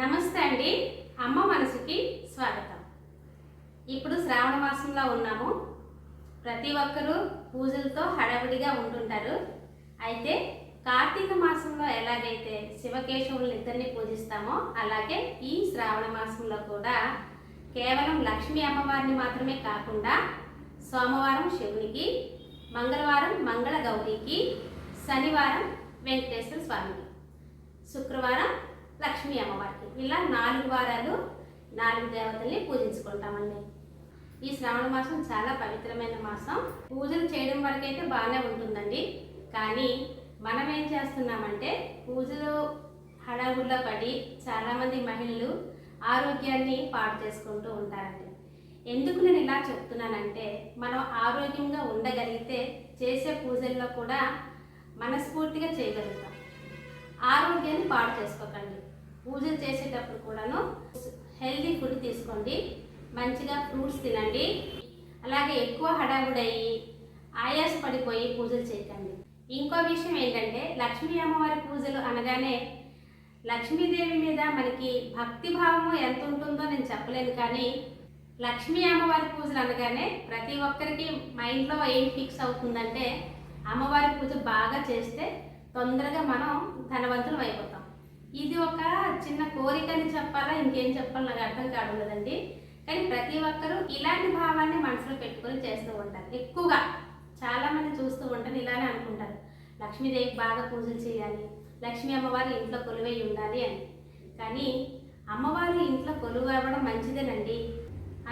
నమస్తే అండి. అమ్మ మనసుకి స్వాగతం. ఇప్పుడు శ్రావణ మాసంలో ఉన్నాము. ప్రతి ఒక్కరూ పూజలతో హడావిడిగా ఉంటుంటారు. అయితే కార్తీక మాసంలో ఎలాగైతే శివకేశవులను ఇద్దరిని పూజిస్తామో అలాగే ఈ శ్రావణ మాసంలో కూడా కేవలం లక్ష్మీ అమ్మవారిని మాత్రమే కాకుండా సోమవారం శివునికి మంగళవారం మంగళ గౌరికి శనివారం వెంకటేశ్వర స్వామికి శుక్రవారం లక్ష్మీ అమ్మవారికి. ఇలా నాలుగు వారాలు నాలుగు దేవతల్ని పూజించుకుంటామండి. ఈ శ్రావణ మాసం చాలా పవిత్రమైన మాసం. పూజలు చేయడం వరకైతే బాగానే ఉంటుందండి. కానీ మనం ఏం చేస్తున్నామంటే పూజలు హడావుల్లో పడి చాలామంది మహిళలు ఆరోగ్యాన్ని పాడు చేసుకుంటూ ఉంటారండి. ఎందుకు నేను ఇలా చెప్తున్నానంటే మనం ఆరోగ్యంగా ఉండగలిగితే చేసే పూజల్లో కూడా మనస్ఫూర్తిగా చేయగలుగుతాం. ఆరోగ్యాన్ని పాడు చేసుకోకండి. పూజలు చేసేటప్పుడు కూడాను హెల్తీ ఫుడ్ తీసుకోండి. మంచిగా ఫ్రూట్స్ తినండి. అలాగే ఎక్కువ హడావుడయ్యి ఆయాస పడిపోయి పూజలు చేయకండి. ఇంకో విషయం ఏంటంటే లక్ష్మీ అమ్మవారి పూజలు అనగానే లక్ష్మీదేవి మీద మనకి భక్తి భావము ఎంత ఉంటుందో నేను చెప్పలేను కానీ లక్ష్మీ అమ్మవారి పూజలు అనగానే ప్రతి ఒక్కరికి మైండ్లో ఏం ఫిక్స్ అవుతుందంటే అమ్మవారి పూజ బాగా చేస్తే తొందరగా మనం ధనవంతులం అయిపోతాం. ఇది ఒక చిన్న కోరికని చెప్పాలా? ఇంకేం చెప్పాలి నాకు అర్థం కావడం లేదండి. కానీ ప్రతి ఒక్కరూ ఇలాంటి భావాన్ని మనసులో పెట్టుకొని చేస్తూ ఉంటారు. ఎక్కువగా చాలామంది చూస్తూ ఉంటారు ఇలానే అనుకుంటారు. లక్ష్మీదేవికి బాగా పూజలు చేయాలి లక్ష్మీ అమ్మవారి ఇంట్లో కొలువై ఉండాలి అని. కానీ అమ్మవారి ఇంట్లో కొలువు అవ్వడం మంచిదేనండి.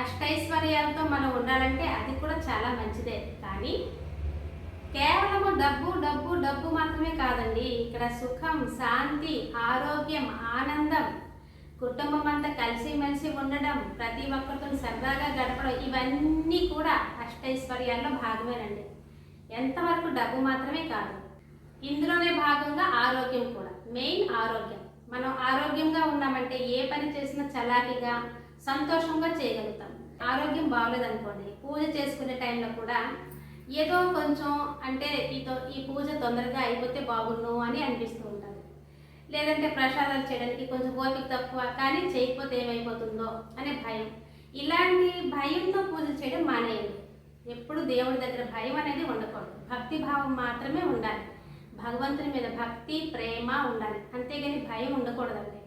అష్టైశ్వర్యాలతో మనం ఉండాలంటే అది కూడా చాలా మంచిదే. కానీ డబ్బు డబ్బు డబ్బు మాత్రమే కాదండి. ఇక్కడ సుఖం శాంతి ఆరోగ్యం ఆనందం. కుటుంబం అంతా కలిసిమెలిసి ఉండడం ప్రతి ఒక్కరితో సరదాగా గడపడం ఇవన్నీ కూడా అష్టైశ్వర్యాల్లో భాగమేనండి. ఎంతవరకు డబ్బు మాత్రమే కాదు. ఇందులోనే భాగంగా ఆరోగ్యం కూడా మెయిన్ ఆరోగ్యం. మనం ఆరోగ్యంగా ఉన్నామంటే ఏ పని చేసినా చలాకీగా సంతోషంగా చేయగలుగుతాం. ఆరోగ్యం బాగలేదనుకోండి పూజ చేసుకునే టైంలో కూడా ఏదో కొంచెం అంటే ఈతో ఈ పూజ తొందరగా అయిపోతే బాగుండు అని అనిపిస్తూ ఉంటుంది. లేదంటే ప్రసాదాలు చేయడానికి కొంచెం ఓపిక తక్కువ కానీ చేయకపోతే ఏమైపోతుందో అనే భయం. ఇలాంటి భయంతో పూజ చేయడం మానేయండి. ఎప్పుడు దేవుడి దగ్గర భయం అనేది ఉండకూడదు. భక్తి భావం మాత్రమే ఉండాలి. భగవంతుని మీద భక్తి ప్రేమ ఉండాలి. అంతేగాని భయం ఉండకూడదండి.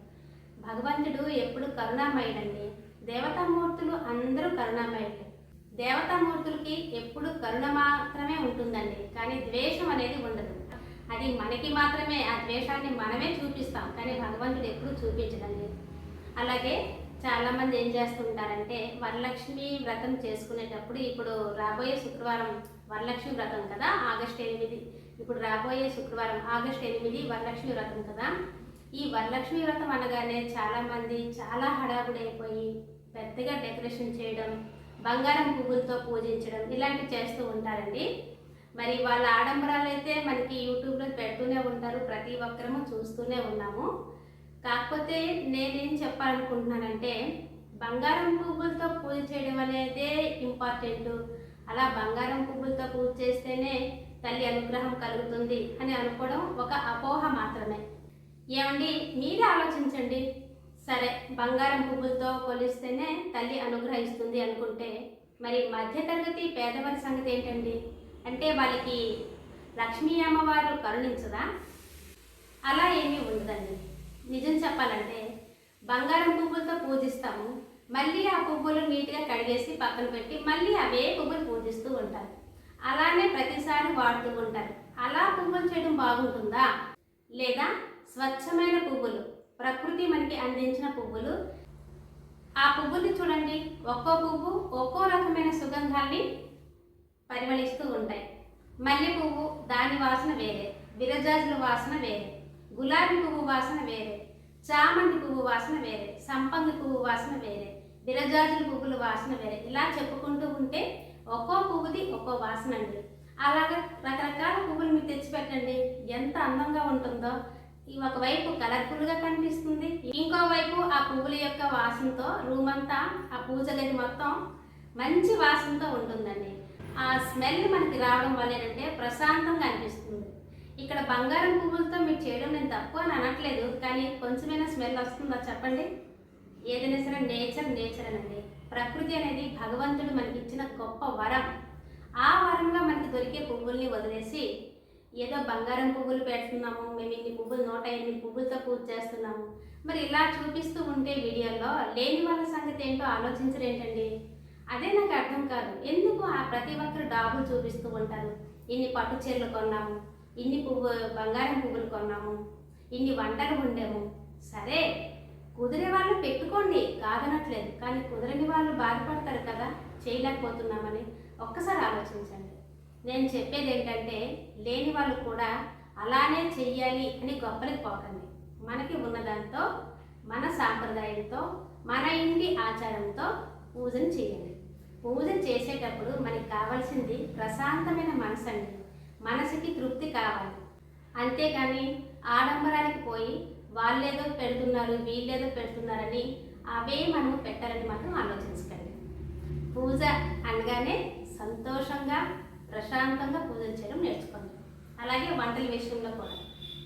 భగవంతుడు ఎప్పుడు కరుణామయుడండి. దేవతామూర్తులు అందరూ కరుణామయుడే మనసుకి ఎప్పుడు కరుణ మాత్రమే ఉంటుందండి. కానీ ద్వేషం అనేది ఉండదు. అది మనకి మాత్రమే ఆ ద్వేషాన్ని మనమే చూపిస్తాం. కానీ భగవంతుడు ఎప్పుడు చూపించడండి అలాగే చాలామంది ఏం చేస్తుంటారంటే వరలక్ష్మి వ్రతం చేసుకునేటప్పుడు ఇప్పుడు రాబోయే శుక్రవారం వరలక్ష్మి వ్రతం కదా ఆగస్ట్ ఎనిమిది. ఇప్పుడు రాబోయే శుక్రవారం ఆగస్ట్ ఎనిమిది వరలక్ష్మి వ్రతం కదా. ఈ వరలక్ష్మి వ్రతం అనగానే చాలామంది చాలా హడావుడి అయిపోయి పెద్దగా డెకరేషన్ చేయడం బంగారం పువ్వులతో పూజించడం ఇలాంటివి చేస్తూ ఉంటారండి. మరి వాళ్ళ ఆడంబరాలు అయితే మనకి యూట్యూబ్లో పెడుతూనే ఉంటారు. ప్రతి ఒక్కరము చూస్తూనే ఉన్నాము. కాకపోతే నేనేం చెప్పాలనుకుంటున్నానంటే బంగారం పువ్వులతో పూజ చేయడం అనేది ఇంపార్టెంట్. అలా బంగారం పువ్వులతో పూజ చేస్తేనే తల్లి అనుగ్రహం కలుగుతుంది అని అనుకోవడం ఒక అపోహ మాత్రమే. ఏమండి మీరే ఆలోచించండి. సరే బంగారం పువ్వులతో కొలిస్తేనే తల్లి అనుగ్రహిస్తుంది అనుకుంటే మరి మధ్యతరగతి పేదవారి సంగతి ఏంటండి? అంటే వాళ్ళకి లక్ష్మీ అమ్మవారు కరుణించదా? అలా ఏమీ ఉండదండి. నిజం చెప్పాలంటే బంగారం పువ్వులతో పూజిస్తాము మళ్ళీ ఆ పువ్వులు నీట్గా కడిగేసి పక్కన పెట్టి మళ్ళీ అవే పువ్వులు పూజిస్తూ ఉంటారు. అలానే ప్రతిసారి వాడుతూ ఉంటారు. అలా పువ్వులు చేయడం బాగుంటుందా? లేదా స్వచ్ఛమైన పువ్వులు ప్రకృతి మనకి అందించిన పువ్వులు. ఆ పువ్వుని చూడండి. ఒక్కో పువ్వు ఒక్కో రకమైన సుగంధాన్ని పరిమళిస్తూ ఉంటాయి. మల్లె పువ్వు దాని వాసన వేరే విరజాజుల వాసన వేరే గులాబీ పువ్వు వాసన వేరే చామంతి పువ్వు వాసన వేరే సంపంగి పువ్వు వాసన వేరే విరజాజుల పువ్వుల వాసన వేరే. ఇలా చెప్పుకుంటూ ఉంటే ఒక్కో పువ్వుది ఒక్కో వాసన అండి. అలాగ రకరకాల పువ్వులు మీరు తెచ్చిపెట్టండి. ఎంత అందంగా ఉంటుందో. ఈ ఒకవైపు కలర్ఫుల్గా కనిపిస్తుంది. ఇంకోవైపు ఆ పువ్వుల యొక్క వాసనతో రూమ్ అంతా ఆ పూజ గది మొత్తం మంచి వాసనతో ఉంటుందండి. ఆ స్మెల్ మనకి రావడం వల్ల ఏంటంటే ప్రశాంతంగా అనిపిస్తుంది. ఇక్కడ బంగారం పువ్వులతో మీరు చేయడం నేను తక్కువ అని అనట్లేదు కానీ కొంచెమైనా స్మెల్ వస్తుందా చెప్పండి? ఏదైనా సరే నేచర్ నేచర్ అనండి. ప్రకృతి అనేది భగవంతుడు మనకి ఇచ్చిన గొప్ప వరం. ఆ వరంలో మనకి దొరికే పువ్వుల్ని వదిలేసి ఏదో బంగారం పువ్వులు పెడుతున్నాము మేము ఇన్ని పువ్వులు నూట ఎన్ని పువ్వులతో పూజ చేస్తున్నాము. మరి ఇలా చూపిస్తూ ఉంటే వీడియోలో లేని వాళ్ళ సంగతి ఏంటో ఆలోచించరేంటండి అదే నాకు అర్థం కాదు. ఎందుకు ఆ ప్రతి ఒక్కరు డాబులు చూపిస్తూ ఉంటారు? ఇన్ని పట్టు చీరలు కొన్నాము ఇన్ని పువ్వు బంగారం పువ్వులు కొన్నాము ఇన్ని వంటలు ఉండేము సరే కుదిరే వాళ్ళు పెట్టుకోండి కాదనట్లేదు. కానీ కుదరని వాళ్ళు బాధపడతారు కదా చేయలేకపోతున్నామని ఒక్కసారి ఆలోచించండి. నేను చెప్పేది ఏంటంటే లేని వాళ్ళు కూడా అలానే చెయ్యాలి అని గొప్పలకి పోకండి. మనకి ఉన్నదాంతో మన సాంప్రదాయంతో మన ఇంటి ఆచారంతో పూజను చేయండి పూజ చేసేటప్పుడు మనకి కావాల్సింది ప్రశాంతమైన మనసు అండి మనసుకి తృప్తి కావాలి. అంతేగాని ఆడంబరానికి పోయి వాళ్ళేదో పెడుతున్నారు వీళ్ళేదో పెడుతున్నారని అవే మనం పెట్టాలని మాత్రం ఆలోచించకండి. పూజ అనగానే సంతోషంగా ప్రశాంతంగా పూజలు చేయడం నేర్చుకోండి అలాగే వంటల విషయంలో కూడా.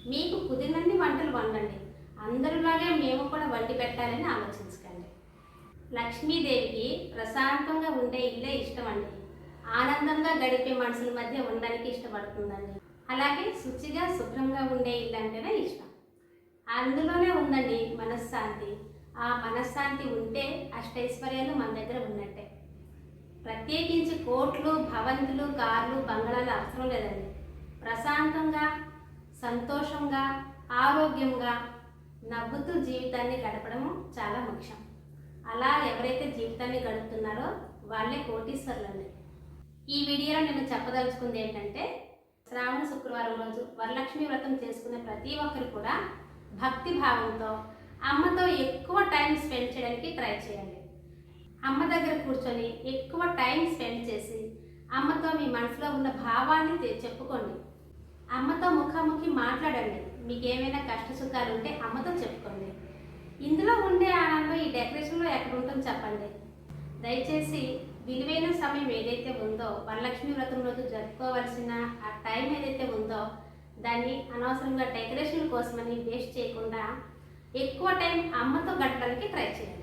మీకు కుదిరినన్ని వంటలు వండండి. అందరిలాగే మేము కూడా వండి పెట్టాలని ఆలోచించకండి. లక్ష్మీదేవికి ప్రశాంతంగా ఉండే ఇల్లే ఇష్టం అండి ఆనందంగా గడిపే మనుషుల మధ్య ఉండడానికి ఇష్టపడుతుందండి. అలాగే శుచిగా శుభ్రంగా ఉండే ఇల్లు అంటేనే ఇష్టం. అందులోనే ఉందండి మనశ్శాంతి. ఆ మనశ్శాంతి ఉంటే అష్టైశ్వర్యాలు మన దగ్గర ఉన్నట్టే. ప్రత్యేకించి కోట్లు భవంతులు కార్లు బంగళాలు అవసరం లేదండి. ప్రశాంతంగా సంతోషంగా ఆరోగ్యంగా నవ్వుతూ జీవితాన్ని గడపడము చాలా ముఖ్యం. అలా ఎవరైతే జీవితాన్ని గడుపుతున్నారో వాళ్ళే కోటీశ్వరులండి. ఈ వీడియోలో నేను చెప్పదలుచుకుంది ఏంటంటే శ్రావణ శుక్రవారం రోజు వరలక్ష్మి వ్రతం చేసుకునే ప్రతి ఒక్కరు కూడా భక్తి భావంతో అమ్మతో ఎక్కువ టైం స్పెండ్ చేయడానికి ట్రై చేయండి. అమ్మ దగ్గర కూర్చొని ఎక్కువ టైం స్పెండ్ చేసి అమ్మతో మీ మనసులో ఉన్న భావాన్ని చెప్పుకోండి. అమ్మతో ముఖాముఖి మాట్లాడండి. మీకు ఏమైనా కష్ట సుఖాలు ఉంటే అమ్మతో చెప్పుకోండి. ఇందులో ఉండే ఆనందం ఈ డెకరేషన్లో ఎక్కడ ఉంటుందో చెప్పండి. దయచేసి విలువైన సమయం ఏదైతే ఉందో వరలక్ష్మి వ్రతం రోజు జరుపుకోవాల్సిన ఆ టైం ఏదైతే ఉందో దాన్ని అనవసరంగా డెకరేషన్ కోసమని వేస్ట్ చేయకుండా ఎక్కువ టైం అమ్మతో గడపడానికి ట్రై చేయండి.